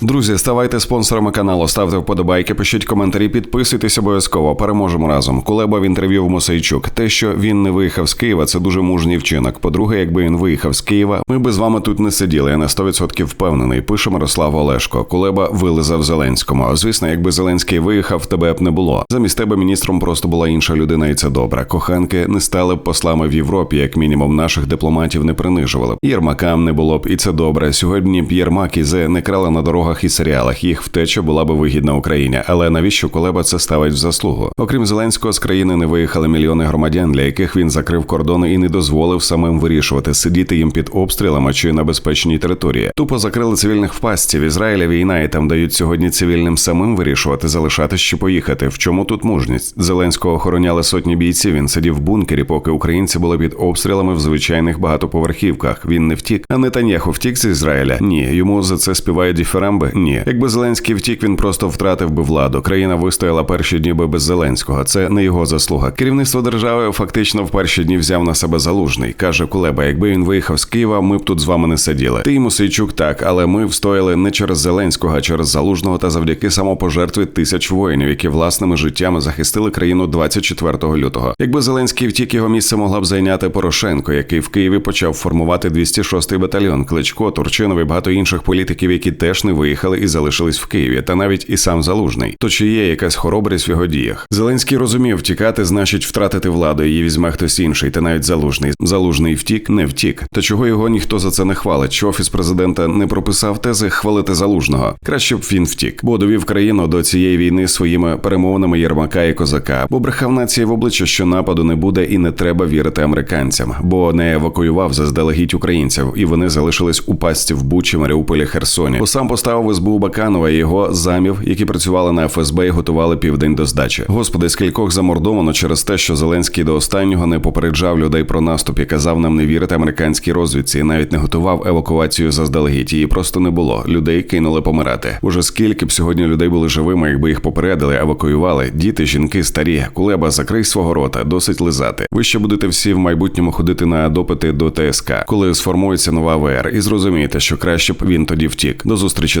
Друзі, ставайте спонсорами каналу, ставте вподобайки, пишіть коментарі, підписуйтесь обов'язково. Переможемо разом. Кулеба в інтерв'ю в Мосейчук. Те, що він не виїхав з Києва, це дуже мужній вчинок. По-друге, якби він виїхав з Києва, ми би з вами тут не сиділи. Я на 100% впевнений. Пише Мирослав Олешко. Кулеба вилизав Зеленському. Звісно, якби Зеленський виїхав, тебе б не було. Замість тебе міністром просто була інша людина, і це добре. Коханки не стали б послами в Європі, як мінімум наших дипломатів не принижували. Єрмакам не було б, і це добре. Сьогодні б Єрмак і Зе не крали на дорогах і серіалах. Їх втеча була б вигідна Україні. Але навіщо Кулеба це ставить в заслугу? Окрім Зеленського, з країни не виїхали мільйони громадян, для яких він закрив кордони і не дозволив самим вирішувати, сидіти їм під обстрілами чи на безпечній території. Тупо закрили цивільних в Ізраїлі війна, і там дають сьогодні цивільним самим вирішувати, залишатись чи поїхати. В чому тут мужність? Зеленського охороняли сотні бійців. Він сидів в бункері, поки українці були під обстрілами в звичайних багатоповерхівках. Він не втік. А Нетаньяху втік з Ізраїля? Ні. Йому за це співають діферамби? Ні. Якби Зеленський втік, він просто втратив би владу. Країна вистояла перші дні би без Зеленського. Це не його заслуга. Керівництво держави фактично в перші дні взяв на себе залужний. каже Кулеба: якби він виїхав з Києва, ми б тут з вами не сиділи. Ти йому Сійчук так, але ми встояли не через Зеленського, а через залужного та завдяки самопожертві тисяч воїнів, які власними життями захистили країну 24 лютого. Якби Зеленський втік, його місце могла б зайняти Порошенко, який в Києві почав формувати 206-й батальйон, Кличко, Турчинов і багато інших політиків, які теж не виїхали і залишились в Києві, та навіть і сам залужний. То чи є якась хоробрість в його діях? Зеленський розумів, втікати значить втратити владу. Її візьме хтось інший, та навіть залужний. Залужний втік, не втік. То чого його ніхто за це не хвалить? Що офіс президента не прописав тези хвалити залужного? Краще б він втік, бо довів країну до цієї війни своїми перемовинами Єрмака і Козака, бо брехав нації в обличчя, що нападу не буде і не треба вірити американцям, бо не евакуював заздалегідь українців, і вони залишились у пастці в Бучі, Маріуполі, Херсоні. Бо сам поставив СБУ Баканова і його замів, які працювали на ФСБ і готували південь до здачі. Господи, скількох замордовано через те, що Зеленський до останнього не попереджав людей про наступ і казав нам не вірити американській розвідці, і навіть не готував евакуацію заздалегідь. Її просто не було. Людей кинули помирати. Уже скільки б сьогодні людей були живими, якби їх попередили, евакуювали. Діти, жінки, старі. Кулеба, закрий свого рота, досить лизати. Ви ще будете всі в майбутньому ходити на допити до ТСК, коли сформується нова ВР, і зрозумієте, що краще б він тоді втік. До зустрічі,